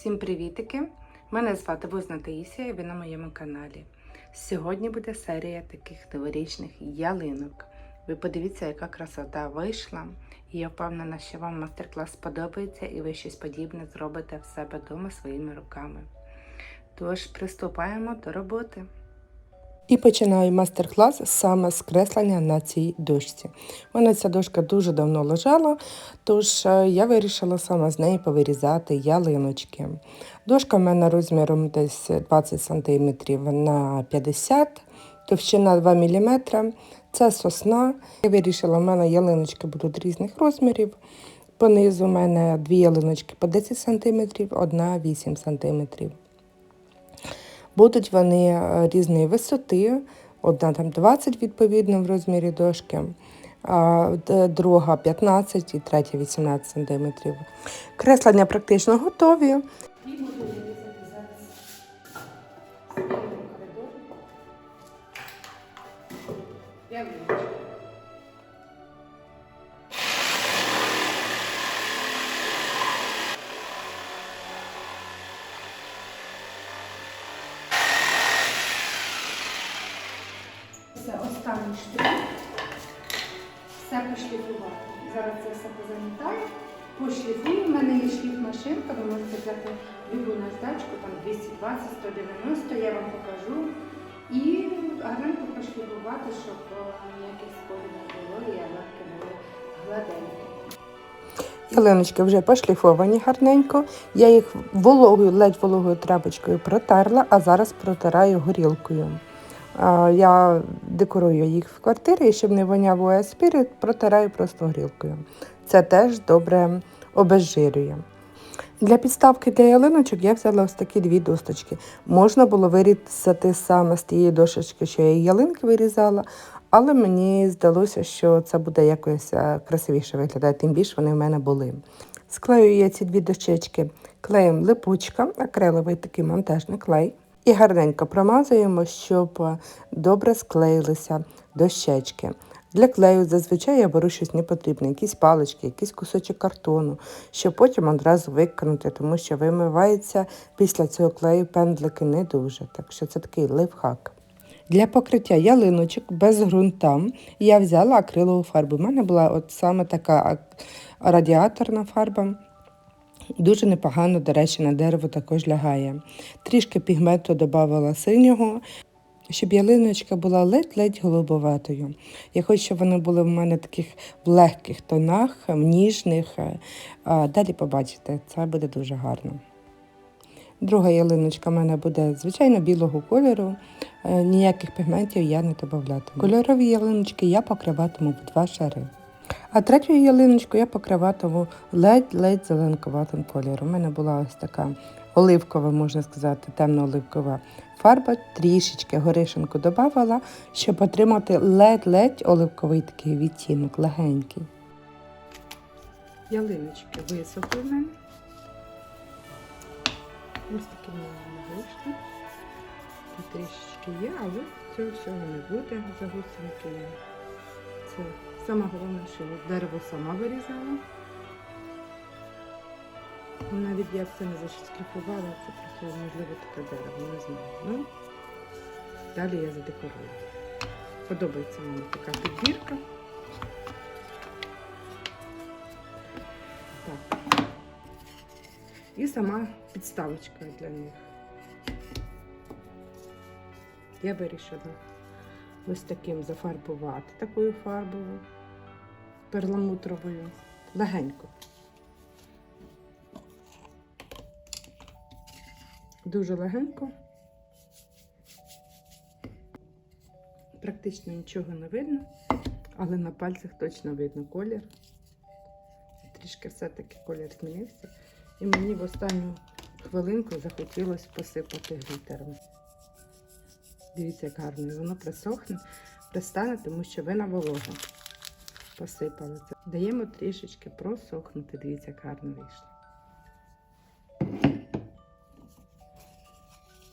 Всім привітики! Мене звати Возна Таїсія і ви на моєму каналі. Сьогодні буде серія таких новорічних ялинок. Ви подивіться, яка красота вийшла. І я впевнена, що вам майстер-клас сподобається і ви щось подібне зробите в себе вдома своїми руками. Тож приступаємо до роботи. І починаю майстер-клас саме з креслення на цій дошці. У мене ця дошка дуже давно лежала, тож е, я вирішила саме з неї повирізати ялиночки. Дошка в мене розміром десь 20 см на 50 товщина 2 мм. Це сосна. Я вирішила, в мене ялиночки будуть різних розмірів. Понизу в мене дві ялиночки по 10 см, одна 8 см. Будуть вони е, різної висоти, одна там 20 відповідно в розмірі дошки, друга 15 і третя 18 см. Креслення практично готові. Це останній штрих. Все пошліфувати. Зараз це все позамітаю. Пошліфую. У мене є шліф-машинка, ви можете взяти любу наждачку, там 220, 190, я вам покажу. І гарненько пошліфувати, щоб е, ніяких сколів не було, і ялинки були гладенькі. Ялиночки вже пошліфовані гарненько. Я їх вологою, ледь вологою тряпочкою протерла, а зараз протираю горілкою. Я декорую їх в квартирі, і щоб не воняв ОСПірі, протираю просто горілкою. Це теж добре обезжирює. Для підставки для ялиночок я взяла ось такі дві досточки. Можна було вирізати саме з тієї дошечки, що я ялинки вирізала, але мені здалося, що це буде якось е, красивіше виглядати, тим більше вони в мене були. Склею я ці дві дощечки клеєм липучка, акриловий такий монтажний клей. І гарненько промазуємо, щоб е, добре склеїлися дощечки. Для клею зазвичай я беру щось непотрібне, якісь палички, якийсь кусочок картону, щоб потім одразу викинути, тому що вимивається після цього клею пендлики не дуже. Так що це такий лайфхак. Для покриття ялиночок без ґрунта я взяла акрилову фарбу. У мене була от саме така радіаторна фарба. Дуже непогано, до речі, на дерево також лягає. Трішки пігменту додавала синього, щоб ялиночка була ледь-ледь голубоватою. Я хочу, щоб вони були в мене таких в легких тонах, в ніжних. А Далі побачите, це буде дуже гарно. Друга ялиночка в мене буде звичайно білого кольору, е, ніяких пігментів я не додаватиму. Кольорові ялиночки я покриватиму в два шари. А третю ялиночку я покриватиму ледь-ледь зеленкуватим кольором. У мене була ось така оливкова, можна сказати, темно-оливкова фарба, трішечки горишенку додавала, щоб отримати ледь-ледь оливковий такий відтінок, легенький. Ялиночки висохли в мене. Ось такі в мене вийшли. Тут трішечки є, але цього всього не буде. Загусенки. Це саме головне, що дерево сама вирізала. Навіть я це не зашкріпувала, це просто можливо таке дерево, не знаю. Ну, далі я задекорую. Подобається мені така підбірка. Так. І сама підставочка для них. Я вирішила ось таким зафарбувати такою фарбою перламутровою. Легенько. Дуже легенько. Практично нічого не видно, але на пальцях точно видно колір. Трішки все-таки колір змінився. І мені в останню хвилинку захотілося посипати глітером. Дивіться, як гарно. Воно присохне, пристане, тому що вина волога. Посипали. Даємо трішечки просохнути. Дивіться, як гарно вийшло.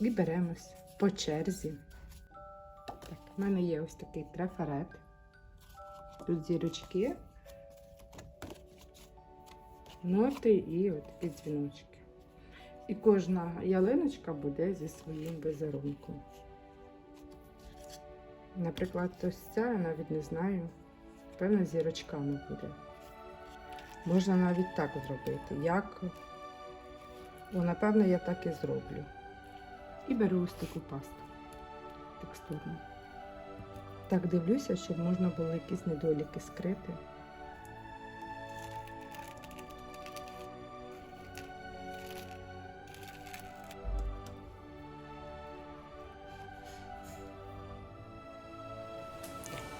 І беремось по черзі. Так, в мене є ось такий трафарет. Тут зірочки, ноти і такі дзвіночки. І кожна ялиночка буде зі своїм візерунком. Наприклад, ось ця, я навіть не знаю, певно, зірочками буде. Можна навіть так зробити. Як? О, напевно, я так і зроблю. І беру ось таку пасту текстурну. Так дивлюся, щоб можна було якісь недоліки скрити.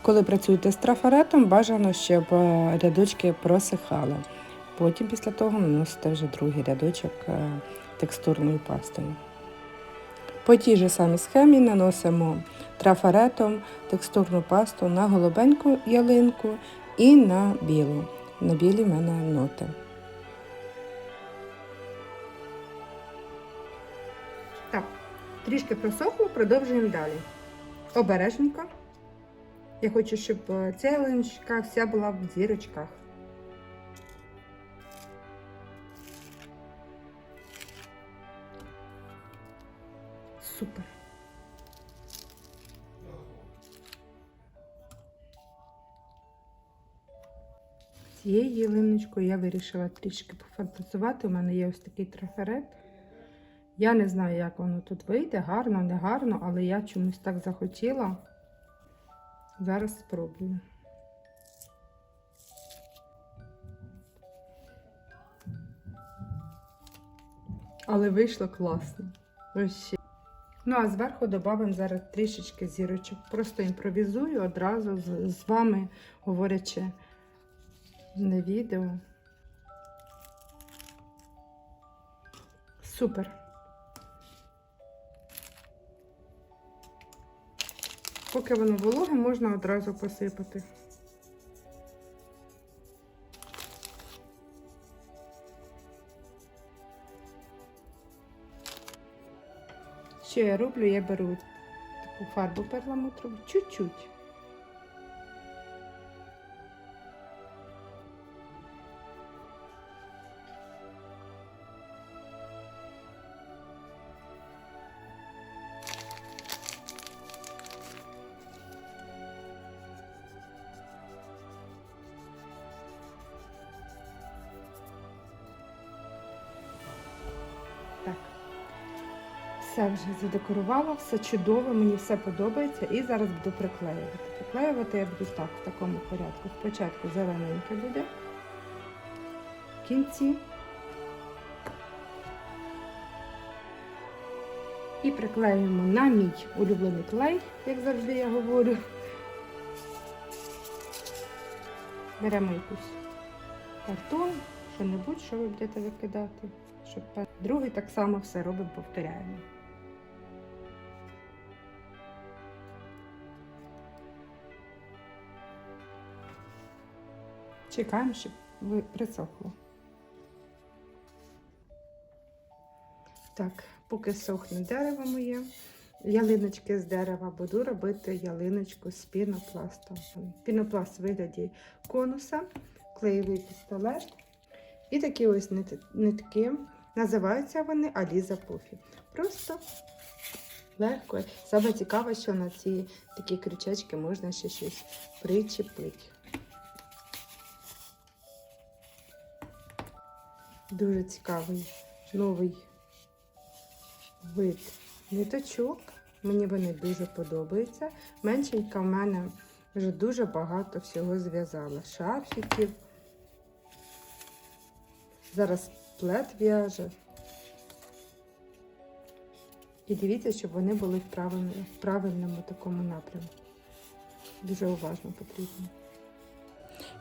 Коли працюєте з трафаретом, бажано, щоб е, рядочки просихали. Потім після того наносите вже другий рядочок е, текстурною пастою. По тій же самій схемі наносимо трафаретом текстурну пасту на голубеньку ялинку і на білу. На білі в мене ноти. Так, трішки просохло, продовжуємо далі. Обережненько. Я хочу, щоб е, ця ялиночка вся була в зірочках. Супер. Цією ялиночкою я вирішила трішки пофантазувати. У мене є ось такий трафарет. Я не знаю, як воно тут вийде, гарно, не гарно, але я чомусь так захотіла. Зараз спробую. Але вийшло класно. Ось. Ну, а зверху додамо зараз трішечки зірочок. Просто імпровізую одразу з, з вами, говорячи на відео. Супер. Поки воно вологе, можна одразу посипати. Що я роблю? Я беру таку фарбу перламутрову, чуть-чуть. Все вже задекорувала, все чудово, мені все подобається. І зараз буду приклеювати. Приклеювати я буду так, в такому порядку. Спочатку зелененьке буде, в кінці. І приклеюємо на мій улюблений клей, як завжди я говорю. Беремо якусь картон, що-небудь, що ви будете викидати. Щоб... Другий так само все робимо, повторяємо. Чекаємо, щоб присохло. Так, поки сохне дерево моє, ялиночки з дерева буду робити ялиночку з пінопласту. Пінопласт в вигляді конуса, клеєвий пістолет. І такі ось нитки. Називаються вони Аліза Пуфі. Просто легко. Саме цікаве, що на ці такі крючечки можна ще щось причепити. Дуже цікавий новий вид ниточок. Мені вони дуже подобаються. Меншенька в мене вже дуже багато всього зв'язала. Шарфіків. Зараз плед в'яже. І дивіться, щоб вони були в правильному, в правильному такому напрямку. Дуже уважно потрібно.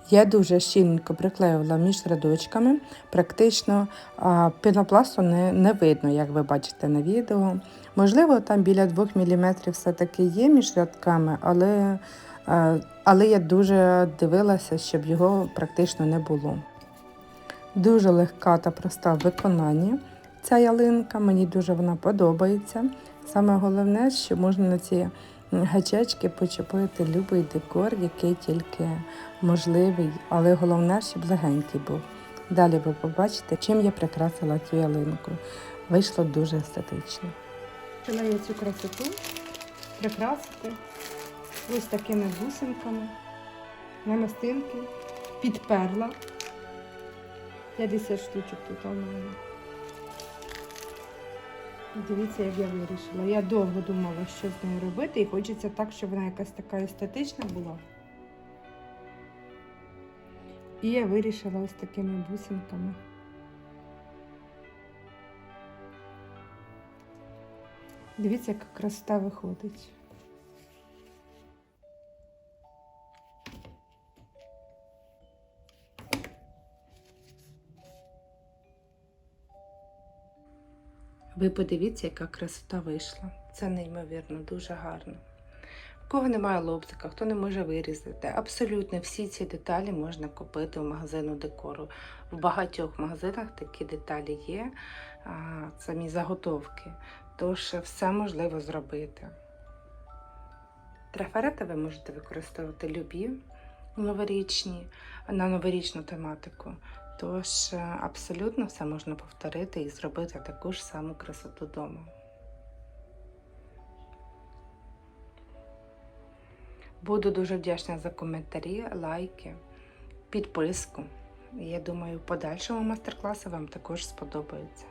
Я дуже щільненько приклеювала між рядочками. Практично а, не, не видно, як ви бачите на відео. Можливо, там біля 2 мм все-таки є між рядками, але, але я дуже дивилася, щоб його практично не було. Дуже легка та проста в виконанні ця ялинка, мені дуже вона подобається. Саме головне, що можна на ці гачечки почепити будь-який декор, який тільки можливий, але головне, щоб легенький був. Далі ви побачите, чим я прикрасила цю ялинку. Вийшло дуже естетично. Хотіла я цю красоту прикрасити ось такими бусинками намистинки, підперла. 50 штучок тут у мене. Дивіться, як я вирішила. Я довго думала, що з нею робити, і хочеться так, щоб вона якась така естетична була. І я вирішила ось такими бусинками. Дивіться, яка красота виходить. Ви подивіться, яка красота вийшла. Це неймовірно, дуже гарно. В кого немає лобзика, хто не може вирізати. Абсолютно всі ці деталі можна купити в магазину декору. В багатьох магазинах такі деталі є, самі заготовки. Тож все можливо зробити. Трафарети ви можете використовувати любі новорічні на новорічну тематику. Тож е, абсолютно все можна повторити і зробити таку ж саму красоту вдома. Буду дуже вдячна за коментарі, лайки, підписку. Я думаю, в подальшому мастер-класи вам також сподобаються.